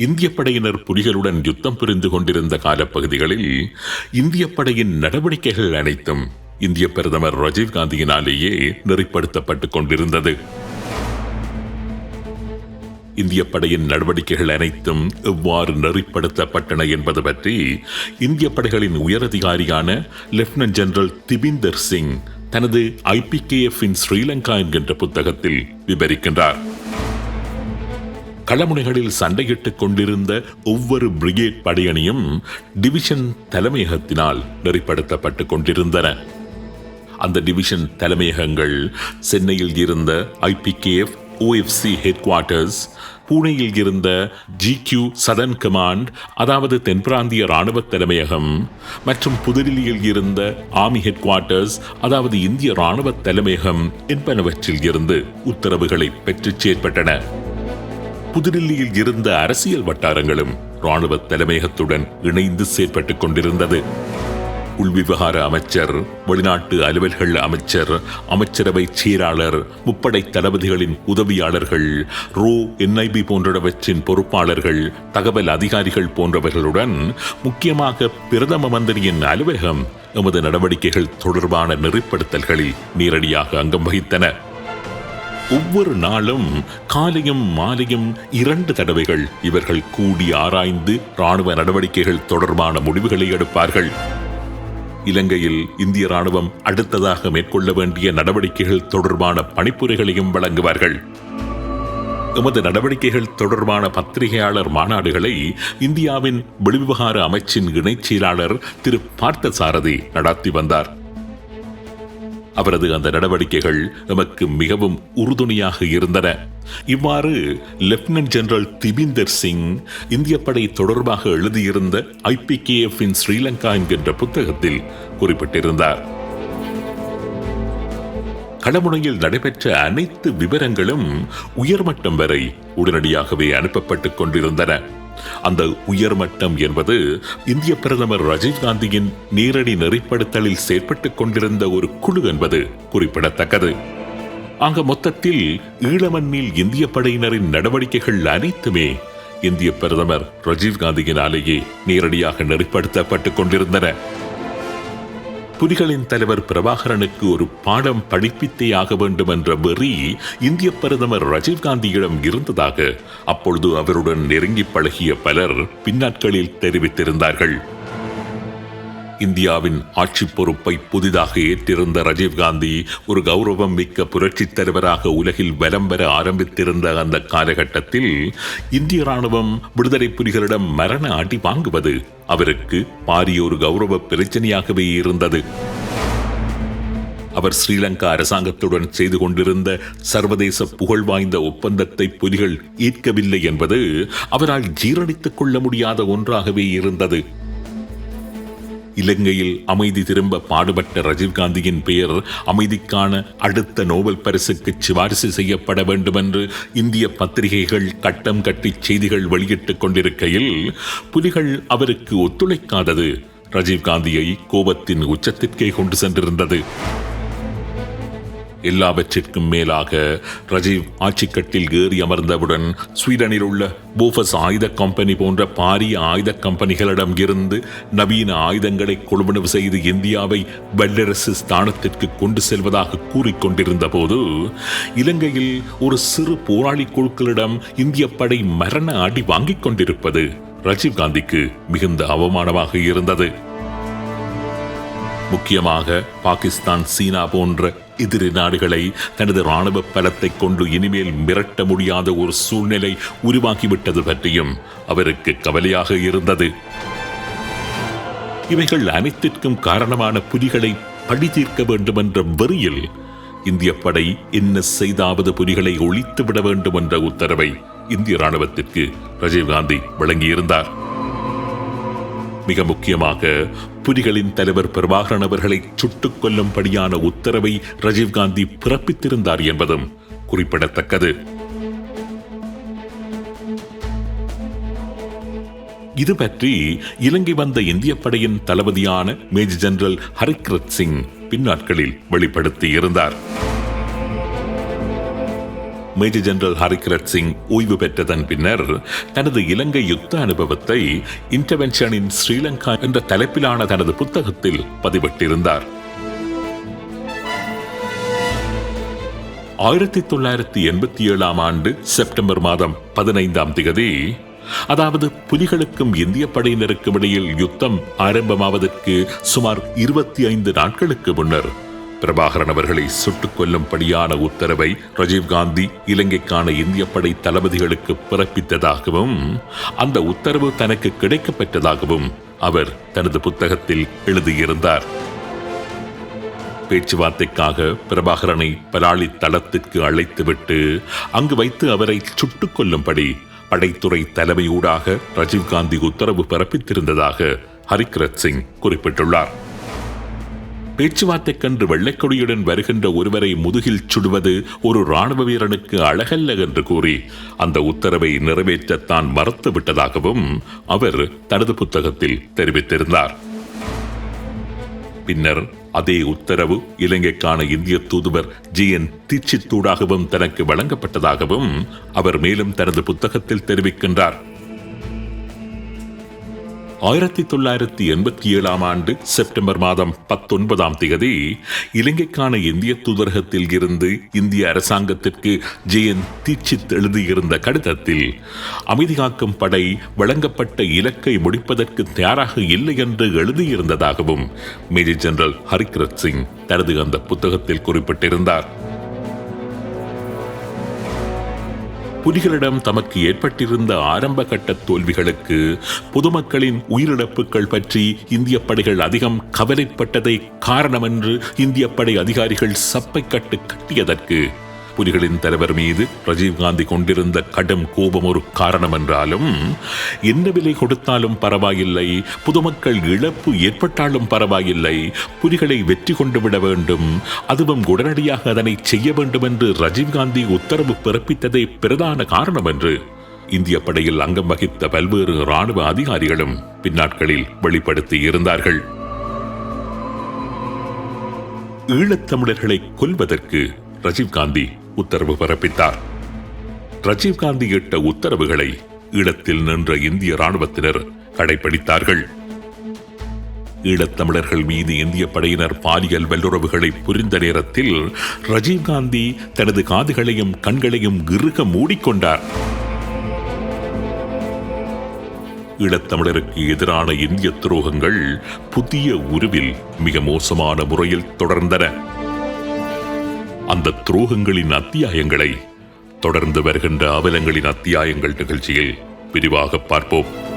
இந்திய படையினர் புலிகளுடன் யுத்தம் புரிந்து கொண்டிருந்த காலப்பகுதிகளில் இந்திய படையின் நடவடிக்கைகள் அனைத்தும் இந்திய பிரதமர் ராஜீவ்காந்தியினாலேயே நெறிப்படுத்தப்பட்டுக் கொண்டிருந்தது. இந்திய படையின் நடவடிக்கைகள் அனைத்தும் எவ்வாறு நெறிப்படுத்தப்பட்டன என்பது பற்றி இந்திய படைகளின் உயரதிகாரியான லெப்டினன்ட் ஜெனரல் திபிந்தர் சிங் தனது ஐபிகேஎஃப் இன் ஸ்ரீலங்கா என்கின்ற புத்தகத்தில் விவரிக்கின்றார். களமுனைகளில் சண்டையிட்டுக் கொண்டிருந்த ஒவ்வொரு பிரிகேட் படையணியும் டிவிஷன் தலைமையகத்தினால் நெறிப்படுத்தப்பட்டுக் கொண்டிருந்தன. அந்த டிவிஷன் தலைமையகங்கள் சென்னையில் இருந்த ஐபிகேஎஃப் ஓஎஃப்சி ஹெட் குவார்ட்டர்ஸ் பூனேயில் இருந்த ஜிக்யூ சதன் கமாண்ட் அதாவது தென்பிராந்திய ராணுவ தலைமையகம் மற்றும் புதுடில்லியில் இருந்த ஆர்மி ஹெட் குவார்ட்டர்ஸ் அதாவது இந்திய ராணுவ தலைமையகம் என்பனவற்றில் இருந்து உத்தரவுகளை பெற்றுச் செயற்பட்டன புதுடில்லியில் இருந்த அரசியல் வட்டாரங்களும் ராணுவ தலைமையகத்துடன் இணைந்து செயற்பட்டுக் கொண்டிருந்தது. உள்விவகார அமைச்சர் வெளிநாட்டு அலுவல்கள் அமைச்சர் அமைச்சரவை செயலாளர் முப்படை தளபதிகளின் உதவியாளர்கள் ரோ என்ஐபி போன்றவற்றின் பொறுப்பாளர்கள் தகவல் அதிகாரிகள் போன்றவர்களுடன் முக்கியமாக பிரதம மந்திரியின் அலுவலகம் எமது நடவடிக்கைகள் தொடர்பான நெறிப்படுத்தல்களில் நேரடியாக அங்கம் வகித்தன. ஒவ்வொரு நாளும் காலையும் மாலையும் இரண்டு தடவைகள் இவர்கள் கூடி ஆராய்ந்து ராணுவ நடவடிக்கைகள் தொடர்பான முடிவுகளை எடுப்பார்கள். இலங்கையில் இந்திய ராணுவம் அடுத்ததாக மேற்கொள்ள வேண்டிய நடவடிக்கைகள் தொடர்பான பணிப்புரைகளையும் வழங்குவார்கள். எமது நடவடிக்கைகள் தொடர்பான பத்திரிகையாளர் மாநாடுகளை இந்தியாவின் வெளிவிவகார அமைச்சின் இணைச் செயலாளர் திரு பார்த்தசாரதி நடத்தி வந்தார். அவரது அந்த நடவடிக்கைகள் நமக்கு மிகவும் உறுதுணையாக இருந்தன. இவ்வாறு லெப்டினன்ட் ஜெனரல் திபிந்தர் சிங் இந்திய படை தொடர்பாக எழுதியிருந்த ஐபிகேஎஃப் இன் ஸ்ரீலங்கா என்கின்ற புத்தகத்தில் குறிப்பிட்டிருந்தார். களமுனையில் நடைபெற்ற அனைத்து விவரங்களும் உயர்மட்டம் வரை உடனடியாகவே அனுப்பப்பட்டுக் கொண்டிருந்தன. அந்த உயர்மட்டம் என்பது இந்திய பிரதமர் ராஜீவ்காந்தியின் நேரடி நெறிப்படுத்தலில் செயற்பட்டுக் கொண்டிருந்த ஒரு குழு என்பது குறிப்பிடத்தக்கது. அங்க மொத்தத்தில் ஈழமண்ணில் இந்திய படையினரின் நடவடிக்கைகள் அனைத்துமே இந்திய பிரதமர் ராஜீவ்காந்தியினாலேயே நேரடியாக நெறிப்படுத்தப்பட்டுக் கொண்டிருந்தன. புலிகளின் தலைவர் பிரபாகரனுக்கு ஒரு பாடம் படிப்பித்தே ஆக வேண்டும் என்ற வெறி இந்திய பிரதமர் ரஜீவ்காந்தியிடம் இருந்ததாக அப்பொழுது அவருடன் நெருங்கி பழகிய பலர் பின்னாட்களில் தெரிவித்திருந்தார்கள். இந்தியாவின் ஆட்சி பொறுப்பை புதிதாக ஏற்றிருந்த ராஜீவ்காந்தி ஒரு கௌரவம் மிக்க புரட்சித் தலைவராக உலகில் வலம் பெற ஆரம்பித்திருந்த அந்த காலகட்டத்தில் இந்திய ராணுவம் விடுதலை புலிகளிடம் மரண அடி வாங்குவது அவருக்கு பாரிய ஒரு கௌரவ பிரச்சனையாகவே இருந்தது. அவர் ஸ்ரீலங்கா அரசாங்கத்துடன் செய்து கொண்டிருந்த சர்வதேச புகழ் வாய்ந்த ஒப்பந்தத்தை புலிகள் ஏற்கவில்லை என்பது அவரால் ஜீரணித்துக் கொள்ள முடியாத ஒன்றாகவே இருந்தது. இலங்கையில் அமைதி திரும்ப பாடுபட்ட ராஜீவ்காந்தியின் பெயர் அமைதிக்கான அடுத்த நோபல் பரிசுக்கு சிபாரிசு செய்யப்பட வேண்டும் என்று இந்திய பத்திரிகைகள் கட்டம் கட்டி செய்திகள் வெளியிட்டுக் கொண்டிருக்கையில் புலிகள் அவருக்கு ஒத்துழைக்காதது. ராஜீவ்காந்தியை கோபத்தின் உச்சத்திற்கே கொண்டு சென்றிருந்தது. எல்லாவற்றிற்கும் மேலாக ரஜீவ் ஆட்சிக்கட்டில் ஏறி அமர்ந்தவுடன் ஸ்வீடனில் உள்ள போஃபஸ் ஆயுத கம்பெனி போன்ற பாரிய ஆயுத கம்பெனிகளிடம் இருந்து நவீன ஆயுதங்களை கொள்வனவு செய்து இந்தியாவை வல்லரசு ஸ்தானத்திற்கு கொண்டு செல்வதாக கூறிக்கொண்டிருந்த போது இலங்கையில் ஒரு சிறு போராளி குழுக்களிடம் இந்திய படை மரண அடி வாங்கிக் கொண்டிருப்பது ராஜீவ்காந்திக்கு மிகுந்த அவமானமாக இருந்தது. முக்கியமாக பாகிஸ்தான் சீனா போன்ற எதிரி நாடுகளை தனது ராணுவ பலத்தை கொண்டு இனிமேல் மிரட்ட முடியாத ஒரு சூழ்நிலை உருவாக்கிவிட்டது பற்றியும் அவருக்கு கவலையாக இருந்தது. இவைகள் அனைத்திற்கும் காரணமான புலிகளை பழி தீர்க்க வேண்டும் என்ற வெறியில் இந்திய படை என்ன செய்தாவது புலிகளை ஒழித்து விட வேண்டும் என்ற உத்தரவை இந்திய ராணுவத்திற்கு ராஜீவ்காந்தி வழங்கியிருந்தார். மிக முக்கியமாக புலிகளின் தலைவர் பிரபாகரன் அவர்களை சுட்டுக் கொல்லும்படியான உத்தரவை ரஜீவ்காந்தி பிறப்பித்திருந்தார் என்பதும் குறிப்பிடத்தக்கது. இது பற்றி இலங்கை வந்த இந்திய படையின் தளபதியான மேஜர் ஜெனரல் ஹரிக்ரத் சிங் பின்னாட்களில் வெளிப்படுத்தியிருந்தார். இருந்தார் மேஜர் ஜெனரல் ஹரிகிரத் சிங் ஓய்வு பெற்றதன் பின்னர் தனது இலங்கை யுத்த அனுபவத்தை இன்டர்வென்ஷன் இன் ஸ்ரீலங்கா என்ற தலைப்பிலான தனது புத்தகத்தில் பதிவிட்டிருந்தார். ஆயிரத்தி தொள்ளாயிரத்தி எண்பத்தி ஏழாம் ஆண்டு செப்டம்பர் மாதம் பதினைந்தாம் திகதி அதாவது புலிகளுக்கும் இந்திய படையினருக்கும் இடையில் யுத்தம் ஆரம்பமாவதற்கு சுமார் இருபத்தி ஐந்து நாட்களுக்கு முன்னர் பிரபாகரன் அவர்களை சுட்டுக் கொல்லும்படியான உத்தரவை ராஜீவ்காந்தி இலங்கைக்கான இந்திய படை தளபதிகளுக்கு பிறப்பித்ததாகவும் அந்த உத்தரவு தனக்கு கிடைக்கப்பெற்றதாகவும் அவர் தனது புத்தகத்தில் எழுதியிருந்தார். பேச்சுவார்த்தைக்காக பிரபாகரனை பலாளி தளத்திற்கு அழைத்துவிட்டு அங்கு வைத்து அவரை சுட்டுக் கொல்லும்படி படைத்துறை தலைமையூடாக ராஜீவ்காந்தி உத்தரவு பிறப்பித்திருந்ததாக ஹரிகிரத் சிங் குறிப்பிட்டுள்ளார். பேச்சுவார்த்தை கன்று வெள்ளைக்கொடியுடன் வருகின்ற ஒருவரை முதுகில் சுடுவது ஒரு ராணுவ வீரனுக்கு அழகல்ல என்று கூறி அந்த உத்தரவை நிறைவேற்ற தான் மறுத்து விட்டதாகவும் அவர் தனது புத்தகத்தில் தெரிவித்திருந்தார். பின்னர் அதே உத்தரவு இலங்கைக்கான இந்திய தூதுவர் ஜி என் தீட்சித்தூடாகவும் தனக்கு வழங்கப்பட்டதாகவும் அவர் மேலும் தனது புத்தகத்தில் தெரிவிக்கின்றார். ஆயிரத்தி தொள்ளாயிரத்தி எண்பத்தி ஏழாம் ஆண்டு செப்டம்பர் மாதம் பத்தொன்பதாம் தேதி இலங்கைக்கான இந்திய தூதரகத்தில் இருந்து இந்திய அரசாங்கத்திற்கு ஜே என் தீட்சித் எழுதியிருந்த கடிதத்தில் அமைதி காக்கும் படை வழங்கப்பட்ட இலக்கை முடிப்பதற்கு தயாராக இல்லை என்று எழுதியிருந்ததாகவும் மேஜர் ஜெனரல் ஹரிகிரத் சிங் தனது அந்த புத்தகத்தில் குறிப்பிட்டிருந்தார். புலிகளிடம் தமக்கு ஏற்பட்டிருந்த ஆரம்ப கட்ட தோல்விகளுக்கு பொதுமக்களின் உயிரிழப்புகள் பற்றி இந்திய படைகள் அதிகம் கவலைப்பட்டதை காரணமென்று இந்திய படை அதிகாரிகள் சப்பை கட்டு கட்டியதற்கு புலிகளின் தலைவர் மீது ராஜீவ்காந்தி கொண்டிருந்த கடும் கோபம் ஒரு காரணம் என்றாலும் என்ன விலை கொடுத்தாலும் பரவாயில்லை பொதுமக்கள் இழப்பு ஏற்பட்டாலும் பரவாயில்லை புலிகளை வெற்றி கொண்டு விட வேண்டும் அதுவும் உடனடியாக அதனை செய்ய வேண்டும் என்று ராஜீவ்காந்தி உத்தரவு பிறப்பித்ததே பிரதான காரணம் என்று இந்திய படையில் அங்கம் வகித்த பல்வேறு ராணுவ அதிகாரிகளும் பின்னாட்களில் வெளிப்படுத்தி இருந்தார்கள். ஈழத்தமிழர்களை கொல்வதற்கு ரஜீவ்காந்தி உத்தரவு பிறப்பித்தார். ராஜீவ்காந்தி இட்ட உத்தரவுகளை ஈழத்தில் நின்ற இந்திய ராணுவத்தினர் கடைபிடித்தார்கள் ஈழத்தமிழர்கள் மீது இந்திய படையினர் பாலியல் வல்லுறவுகளை புரிந்த நேரத்தில் ரஜீவ்காந்தி தனது காதுகளையும் கண்களையும் இறுக மூடிக்கொண்டார். ஈழத்தமிழருக்கு எதிரான இந்திய துரோகங்கள் புதிய உருவில் மிக மோசமான முறையில் தொடர்ந்தன. அந்த துரோகங்களின் அத்தியாயங்களை தொடர்ந்து வருகின்ற அவலங்களின் அத்தியாயங்கள் நிகழ்ச்சியில் விரிவாக பார்ப்போம்.